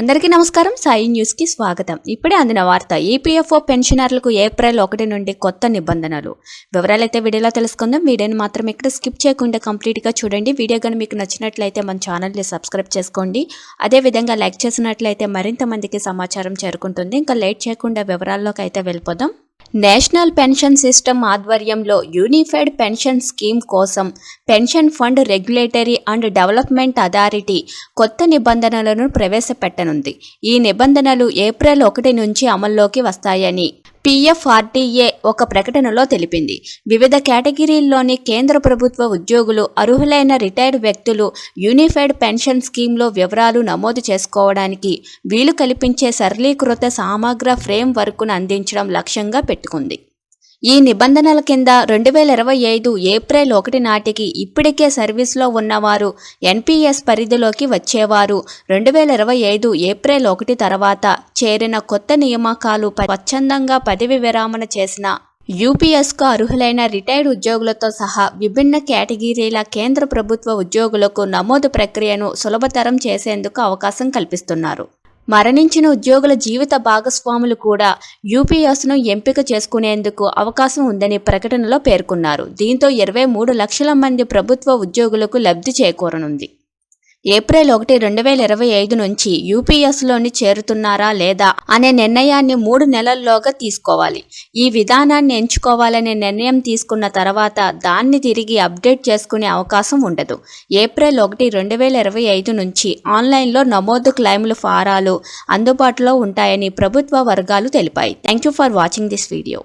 అందరికీ నమస్కారం. సాయి న్యూస్కి స్వాగతం. ఇప్పుడే అందిన వార్త ఈపీఎఫ్ఓ పెన్షనర్లకు ఏప్రిల్ ఒకటి నుండి కొత్త నిబంధనలు. వివరాలైతే వీడియోలో తెలుసుకుందాం. వీడియోని మాత్రం ఇక్కడ స్కిప్ చేయకుండా కంప్లీట్గా చూడండి. వీడియో కానీ మీకు నచ్చినట్లయితే మన ఛానల్ని సబ్స్క్రైబ్ చేసుకోండి. అదేవిధంగా లైక్ చేసినట్లయితే మరింత మందికి సమాచారం చేరుకుంటుంది. ఇంకా లేట్ చేయకుండా వివరాల్లోకి అయితే వెళ్ళిపోదాం. నేషనల్ పెన్షన్ సిస్టమ్ ఆధ్వర్యంలో యూనిఫైడ్ పెన్షన్ స్కీమ్ కోసం pension fund regulatory and development authority కొత్త నిబంధనలను ప్రవేశపెట్టనుంది. ఈ నిబంధనలు ఏప్రిల్ ఒకటి నుంచి అమల్లోకి వస్తాయని పిఎఫ్ఆర్టీఏ ఒక ప్రకటనలో తెలిపింది. వివిధ కేటగిరీల్లోని కేంద్ర ప్రభుత్వ ఉద్యోగులు అర్హులైన రిటైర్డ్ వ్యక్తులు యూనిఫైడ్ పెన్షన్ స్కీమ్లో వివరాలు నమోదు చేసుకోవడానికి వీలు కల్పించే సరళీకృత సమగ్ర ఫ్రేమ్ వర్క్ను అందించడం లక్ష్యంగా పెట్టుకుంది. ఈ నిబంధనల కింద రెండు వేల ఇరవై ఐదు ఏప్రిల్ ఒకటి నాటికి ఇప్పటికే సర్వీస్లో ఉన్నవారు ఎన్పిఎస్ పరిధిలోకి వచ్చేవారు. రెండు వేల ఇరవై ఐదు ఏప్రిల్ ఒకటి తర్వాత చేరిన కొత్త నియామకాలు స్వచ్ఛందంగా పదవి విరామణ చేసిన యూపీఎస్కు అర్హులైన రిటైర్డ్ ఉద్యోగులతో సహా విభిన్న కేటగిరీల కేంద్ర ప్రభుత్వ ఉద్యోగులకు నమోదు ప్రక్రియను సులభతరం చేసేందుకు అవకాశం కల్పిస్తున్నారు. మరణించిన ఉద్యోగుల జీవిత భాగస్వాములు కూడా యూపీఎస్ను ఎంపిక చేసుకునేందుకు అవకాశం ఉందని ప్రకటనలో పేర్కొన్నారు. దీంతో ఇరవై మూడు లక్షల మంది ప్రభుత్వ ఉద్యోగులకు లబ్ధి చేకూరనుంది. ఏప్రిల్ ఒకటి రెండు వేల ఇరవై ఐదు నుంచి యూపీఎస్లోని చేరుతున్నారా లేదా అనే నిర్ణయాన్ని మూడు నెలల్లోగా తీసుకోవాలి. ఈ విధానాన్ని ఎంచుకోవాలనే నిర్ణయం తీసుకున్న తర్వాత దాన్ని తిరిగి అప్డేట్ చేసుకునే అవకాశం ఉండదు. ఏప్రిల్ ఒకటి రెండు వేల ఇరవై ఐదు నుంచి ఆన్లైన్లో నమోదు క్లైములు ఫారాలు అందుబాటులో ఉంటాయని ప్రభుత్వ వర్గాలు తెలిపాయి. Thank you for watching this video.